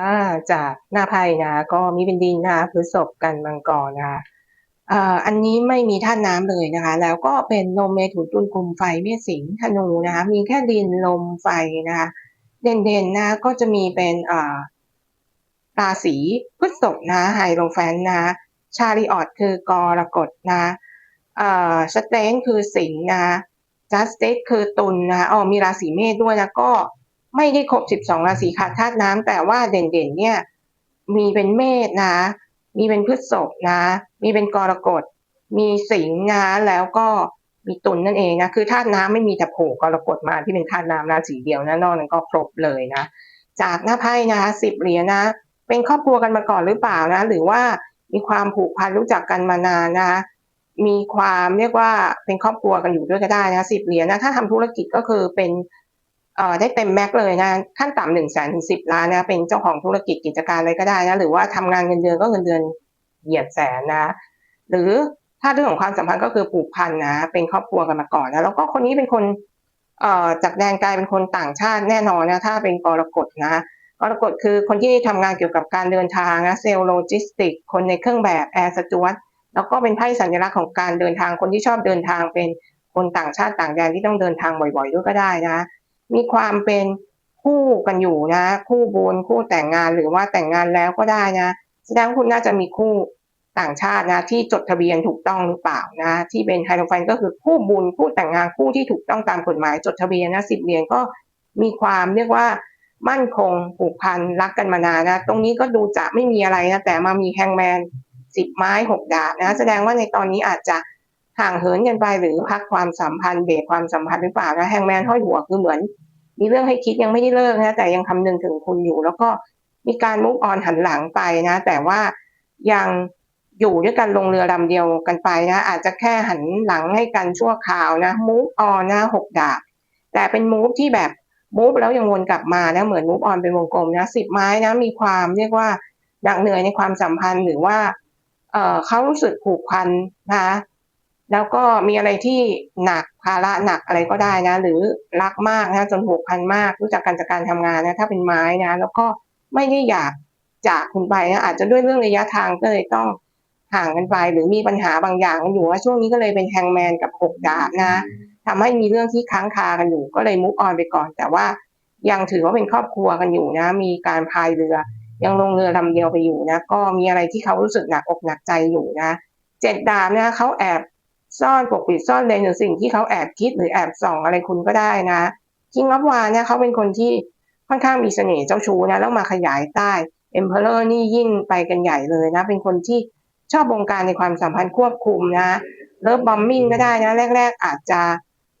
อ่าจากหน้าไพ่นะ ก็มีเป็นดินนะคะพฤษภกันมังกรนะคะอ่าอันนี้ไม่มีธาน้ำเลยนะคะ แล้วก็เป็นลมเมถุนตุลกุมไฟเมษสิงธนูนะคะมีแค่ดินลมไฟนะคะ เด่นๆนะก็จะมีเป็นอ่าราศีพฤษภนะไฮโรแฟนนะ ชาริออตคือกรกฎนะเอ่อสเตนคือสิงห์นะจัสเตสคือตุลนะอ๋อมีราศีเมษด้วยนะก็ ไม่ได้ครบ12ราศีขาดธาตุน้ำแต่ว่าเด่นๆเนี่ย มีเป็นเมษนะ มีเป็นพฤษภนะ มีเป็นกรกฎ มีสิงห์นะ แล้วก็มีตุลนั่นเองนะ คือธาตุน้ำไม่มีแต่โผล่กรกฎมาที่เป็นธาตุน้ำราศีเดียวนะ นอกนั้นก็ครบเลยนะ จากหน้าไพ่นะคะสิบเหรียญนะ เป็นครอบครัวกันมาก่อนหรือเปล่านะ หรือว่ามีความผูกพันรู้จักกันมานานนะมีความเรียกว่าเป็นครอบครัวกันอยู่ด้วยก็ได้นะสิบเหรียญนะถ้าทำธุรกิจก็คือเป็น ได้เต็มแม็กเลยนะขั้นต่ำหนึ่งแสนถึงสิบล้านนะเป็นเจ้าของธุรกิจกิจการอะไรก็ได้นะหรือว่าทำงานเงินเดือนก็เงินเดือนเหยียดแสนนะ หรือถ้าเรื่องของความสัมพันธ์ก็คือผูกพันนะ เป็นครอบครัวกันมาก่อนนะแล้วก็คนนี้เป็นคนเอ่อจากแดนไกลเป็นคนต่างชาติแน่นอนนะถ้าเป็นกรกฎนะกรกฎคือคนที่ทำงานเกี่ยวกับการเดินทางนะเซลล์โลจิสติก คนในเครื่องแบบแอร์สจวตแล้วก็เป็นไพ่สัญลักษณ์ของการเดินทางคนที่ชอบเดินทางเป็นคนต่างชาติต่างแดนที่ต้องเดินทางบ่อยๆด้วยก็ได้นะ มีความเป็นคู่กันอยู่นะ คู่บุญคู่แต่งงานหรือว่าแต่งงานแล้วก็ได้นะแสดงคุณน่าจะมีคู่ต่างชาตินะที่จดทะเบียนถูกต้องหรือเปล่านะที่เป็นไฮโดรแฟนก็คือคู่บุญคู่แต่งงานคู่ที่ถูกต้องตามกฎหมายจดทะเบียนนะสิบเหรียญก็มีความเรียกว่ามั่นคงผูกพันรักกันมานานนะตรงนี้ก็ดูจะไม่มีอะไรนะแต่มามีแฮงแมนสิบไม้หกดาบนะแสดงว่าในตอนนี้อาจจะ ห่างเหินกันไปหรือพักความสัมพันธ์เบรกความสัมพันธ์หรือเปล่านะแฮงแมนห้อยหัวคือเหมือน มีเรื่องให้คิดยังไม่ได้เลิกนะแต่ยังคำนึงถึงคุณอยู่ แล้วก็มีการมุกออนหันหลังไปนะ แต่ว่ายังอยู่ด้วยกันลงเรือลำเดียวกันไปนะ อาจจะแค่หันหลังให้กันชั่วคราวนะมุกออนนะหกดาบแต่เป็นมูฟที่แบบมูฟแล้วยังวนกลับมานะเหมือนมูฟออนเป็นวงกลมนะสิบไม้นะมีความเรียกว่าหนักเหนื่อยในความสัมพันธ์หรือว่าเออเขารู้สึกผูกพันนะ แล้วก็มีอะไรที่หนักภาระหนักอะไรก็ได้นะ หรือรักมากนะจนผูกพันมาก รู้จักกันจากการทำงานนะถ้าเป็นไม้นะ แล้วก็ไม่ได้อยากจากคุณไปนะอาจจะด้วยเรื่องระยะทางก็เลยต้องห่างกันไป หรือมีปัญหาบางอย่างอยู่ว่าช่วงนี้ก็เลยเป็นแฮงแมนกับหกดาบนะทำให้มีเรื่องที่ค้างคากันอยู่ ก็เลยมุกออนไปก่อน แต่ว่ายังถือว่าเป็นครอบครัวกันอยู่นะ มีการพายเรือ ยังลงเรือลำเดียวไปอยู่นะ ก็มีอะไรที่เขารู้สึกหนักอกหนักใจอยู่นะเจ็ดดาบนะเขาแอบ ซ่อนปกปิดซ่อนเลนหรือสิ่งที่เขาแอบคิดหรือแอบส่องอะไรคุณก็ได้นะคิงอัพวาเนี่ยเขาเป็นคนที่ค่อนข้างมีเสน่ห์เจ้าชู้นะแล้วมาขยายใต้เอ็มเพลอร์นี่ยิ่งไปกันใหญ่เลยนะ เป็นคนที่ชอบบงการในความสัมพันธ์ควบคุมนะเลิฟบอมมิ่งก็ได้นะ แรก ๆ อาจจะ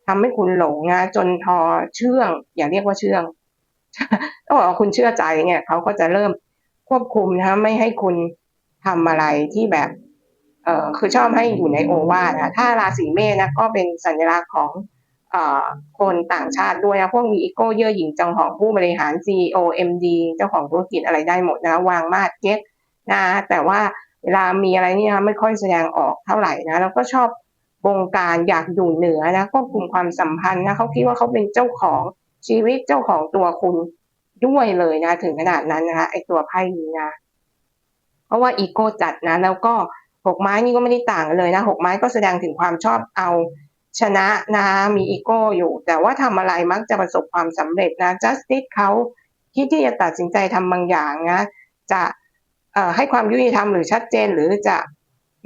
ทำให้คุณหลงนะจนทอเชื่อง อย่าเรียกว่าเชื่องต้องบอกว่าคุณเชื่อใจเนี่ยเขาก็จะเริ่มควบคุมนะไม่ให้คุณทำอะไรที่แบบเอ่อ คือชอบให้อยู่ในโอวาทนะถ้าราศีเมษนะก็เป็นสัญลักษณ์ของอคนต่างชาติด้วยนะพวกมีอีโก้เย่อหยิ่งจองของผู้บริหาร CEO MD เจ้าของธุรกิจอะไรได้หมดนะวางมาดเก็ตนะแต่ว่าเวลามีอะไรนี่ยไม่ค่อยแสดงออกเท่าไหร่นะแล้วก็ชอบบงการอยากอยู่เหนือนะควบคุมความสัมพันธ์นะเขาคิดว่าเขาเป็นเจ้าของชีวิตเจ้าของตัวคุณด้วยเลยนะ ถึงขนาดนั้นนะคะไอตัวไพ่นี้นะเพราะว่าอีโก้จัดนะ แล้วก็ หกไม้นี่ก็ไม่ได้ต่างกันเลยนะหกไม้ก็แสดงถึงความชอบเอาชนะนะมีอีโก้อยู่ แต่ว่าทำอะไรมักจะประสบความสำเร็จนะจัสติสเขาคิดที่จะตัดสินใจทำบางอย่างนะจะให้ความยุติธรรมหรือชัดเจนหรือจะ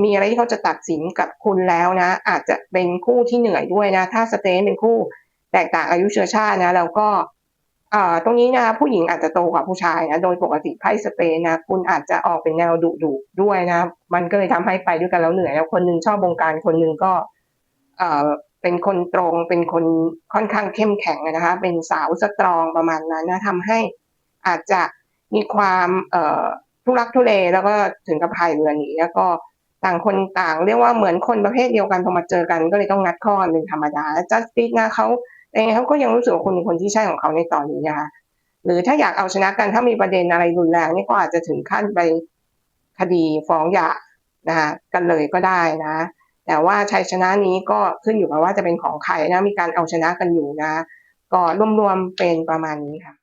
มีอะไรที่เขาจะตัดสินกับคุณแล้วนะ อาจจะเป็นคู่ที่เหนื่อยด้วยนะ ถ้าสเตนเป็นคู่แตกต่างอายุเชื้อชาตินะแล้วก็ ตรงนี้นะผู้หญิงอาจจะโตกว่าผู้ชายนะโดยปกติไพ่สเปนนะคุณอาจจะออกเป็นแนวดุดุด้วยนะ มันก็เลยทำให้ไปด้วยกันแล้วเหนื่อยแล้วคนนึงชอบบงการคนนึงก็เออเป็นคนตรงเป็นคนค่อนข้างเข้มแข็งนะคะ เป็นสาวสตรองประมาณนั้นนะทำให้อาจจะมีความเอ่อทุรักทุเลแล้วก็ถึงกับพายเรือหนีแล้วก็ต่างคนต่าง เรียกว่าเหมือนคนประเภทเดียวกันพอมาเจอกันก็เลยต้องงัดข้อหนึ่งธรรมดาจัสติสนะเขา แต่เขาก็ยังรู้สึกว่าคุณเป็นคนที่ใช่ของเขาในตอนนี้นะคะหรือถ้าอยากเอาชนะกันถ้ามีประเด็นอะไรรุนแรงนี่ก็อาจจะถึงขั้นไปคดีฟ้องหย่านะกันเลยก็ได้นะ แต่ว่าชัยชนะนี้ก็ขึ้นอยู่กับว่าจะเป็นของใครนะมีการเอาชนะกันอยู่นะ ก็รวมๆเป็นประมาณนี้ค่ะ